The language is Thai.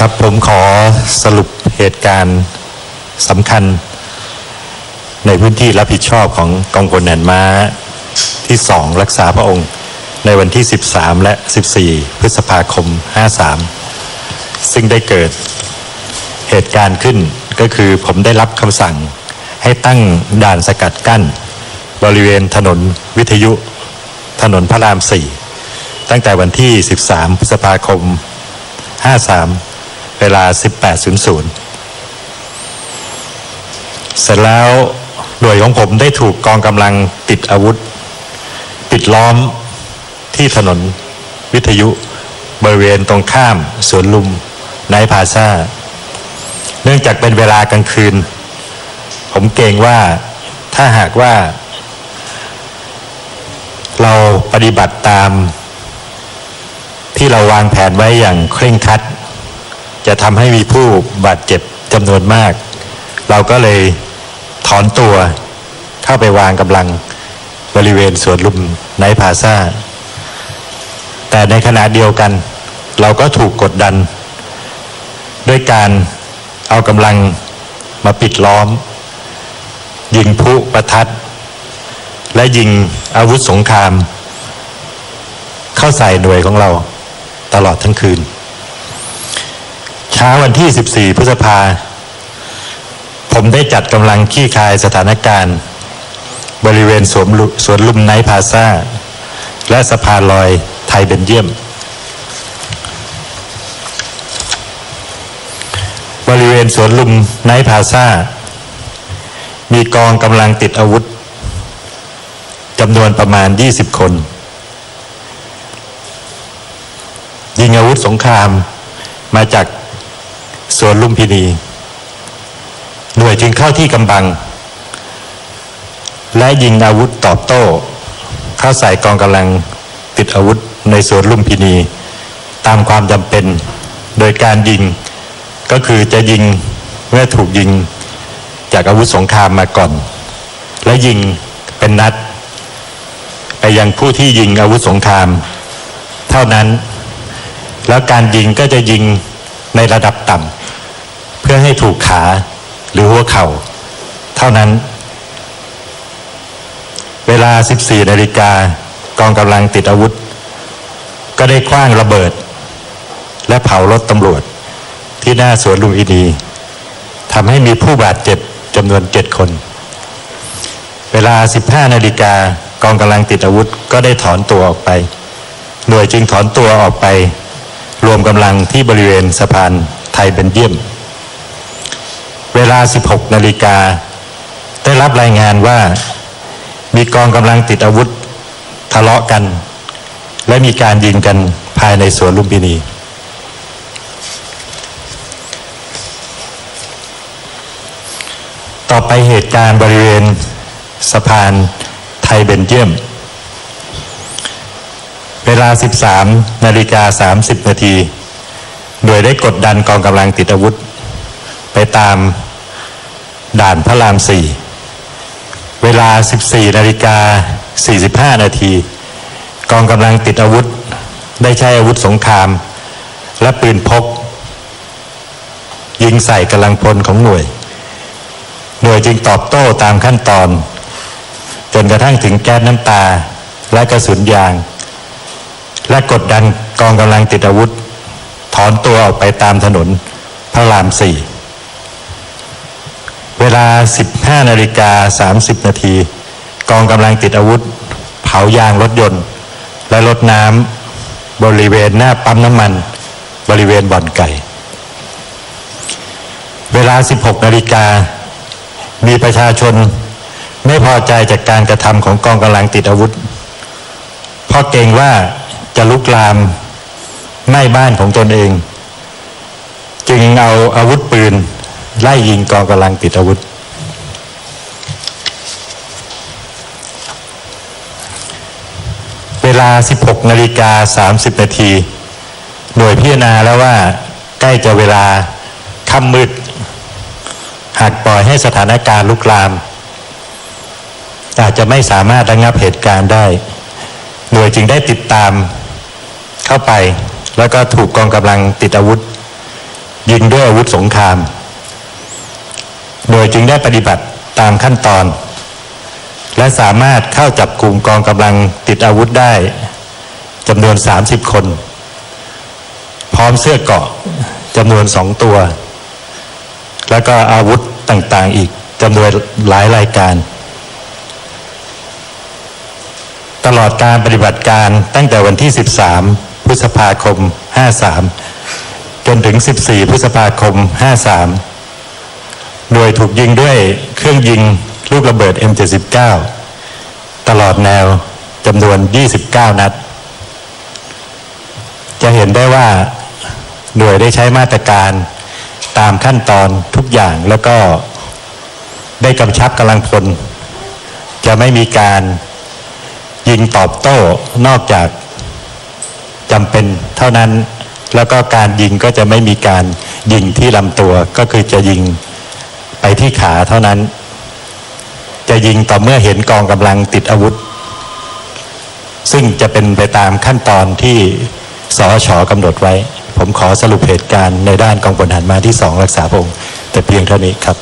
ครับผมขอสรุปเหตุการณ์สำคัญ ในพื้นที่รับผิดชอบของกองพลแหนม้าที่สองรักษาพระองค์ ในวันที่ 13 และ 14 พฤษภาคม 53 ซึ่งได้เกิดเหตุการณ์ขึ้นก็คือผมได้รับคำสั่งให้ตั้งด่านสกัดกั้น บริเวณถนนวิทยุถนนพระราม 4 ตั้งแต่วันที่ 13 พฤษภาคม 53 เวลา 18.00 เสร็จแล้วหน่วยของผมได้ถูกกองกำลังติดอาวุธ ปิดล้อมที่ถนนวิทยุบริเวณตรงข้ามสวนลุมไนพาซาเนื่องจากเป็นเวลากลางคืน ผมเกรงว่าถ้าหากว่า เราปฏิบัติตามที่เราวางแผนไว้อย่างเคร่งครัด จะทำให้มีผู้บาดเจ็บจำนวนมาก เราก็เลยถอนตัวเข้าไปวางกำลังบริเวณสวนลุมไนพาซาแต่ในขณะเดียวกัน เราก็ถูกกดดัน ด้วยการเอากำลังมาปิดล้อม ยิงพลุประทัด และยิงอาวุธสงคราม เข้าใส่หน่วยของเราตลอดทั้งคืน เช้าวันที่ 14 พฤษภา ผมได้จัดกำลังขี้คายสถานการณ์ บริเวณสวนสวนลุมไนพาซาและสะพานลอยไทยเบนเยียม บริเวณสวนลุมไนพาซามีกองกำลังติดอาวุธจำนวนประมาณ 20 คน ยิงอาวุธสงครามมาจาก สวนลุมพินี หน่วยจึงเข้าที่กำบัง และยิงอาวุธตอบโต้ เข้าใส่กองกำลังติดอาวุธในสวนลุมพินี ตามความจำเป็น โดยการยิงก็คือจะยิงเมื่อถูกยิงจากอาวุธสงครามมาก่อน และยิงเป็นนัด ไปยังผู้ที่ยิงอาวุธสงคราม เท่านั้น แล้วการยิงก็จะยิงในระดับต่ำ อให้ถูกขาหรือหัวเข่า เท่านั้น เวลา 14นาฬิกากองกำลังติดอาวุธ ก็ได้คว้างระเบิด และเผารถตำรวจ ที่หน้าสวนลุมพินีทำให้มีผู้บาดเจ็บจำนวนเจ็ดคน เวลา 15นาฬิกากองกำลังติดอาวุธก็ได้ถอนตัวออกไป หน่วยจึงถอนตัวออกไป รวมกำลังที่บริเวณสะพานไทยเบนเยียม ลา 16 นาฬิกา ได้รับรายงานว่า มีกองกำลังติดอาวุธทะเลาะกัน และมีการยิงกันภายในสวนลุมพินี ต่อไปเหตุการณ์บริเวณสะพานไทยเบนเยียม เวลา 13 นาฬิกา 30 นาที โดยได้กดดันกองกำลังติดอาวุธ ไปตาม ด่านพระราม4เวลา 14นาฬิกา45 นาที กองกำลังติดอาวุธ ได้ใช้อาวุธสงคราม และปืนพก ยิงใส่กำลังพลของหน่วย หน่วยจึงตอบโต้ตามขั้นตอน จนกระทั่งถึงแก๊สน้ำตา และกระสุนยาง และกดดันกองกำลังติดอาวุธ ถอนตัวออกไปตามถนนพระรามสี่ ลา 15นาฬิกา30 นาที กองกำลังติดอาวุธ เผายางรถยนต์ และรถน้ำบริเวณหน้าปั๊มน้ำมัน บริเวณบ่อนไก่ เวลา 16นาฬิกา มีประชาชนไม่พอใจจากการกระทำของกองกำลังติดอาวุธ เพราะเกรงว่าจะลุกลามไหม้บ้านของตนเอง จึงเอาอาวุธปืน ไล่ยิงกองกำลังติดอาวุธ เวลา 16นาฬิกา30นาทีหน่วยพิจารณาแล้วว่าใกล้จะเวลาค่ำมืด หากปล่อยให้สถานการณ์ลุกลาม อาจจะไม่สามารถระงับเหตุการณ์ได้ หน่วยจึงได้ติดตามเข้าไป แล้วก็ถูกกองกำลังติดอาวุธ ยิงด้วยอาวุธสงคราม โดยจึงได้ปฏิบัติตามขั้นตอน และสามารถเข้าจับกลุ่มกองกำลังติดอาวุธได้จำนวน 30 คน พร้อมเสื้อเกาะจำนวนสองตัว แล้วก็อาวุธต่างๆอีกจำนวนหลายรายการ ตลอดการปฏิบัติการตั้งแต่วันที่ 13 พฤษภาคม 53 จนถึง 14 พฤษภาคม 53 โดยถูกยิงด้วยเครื่องยิงลูกระเบิด M79 ตลอดแนวจำนวน 29 นัด จะเห็นได้ว่าหน่วยได้ใช้มาตรการตามขั้นตอนทุกอย่างแล้วก็ได้กำชับกำลังพล จะไม่มีการยิงตอบโต้นอกจากจำเป็นเท่านั้น แล้วก็การยิงก็จะไม่มีการยิงที่ลำตัวก็คือจะยิง ไปที่ขาเท่านั้น จะยิงต่อเมื่อเห็นกองกำลังติดอาวุธ ซึ่งจะเป็นไปตามขั้นตอนที่สอชอกำหนดไว้ ผมขอสรุปเหตุการณ์ในด้านกองพลหันมาที่สองรักษาพงศ์แต่เพียงเท่านี้ครับ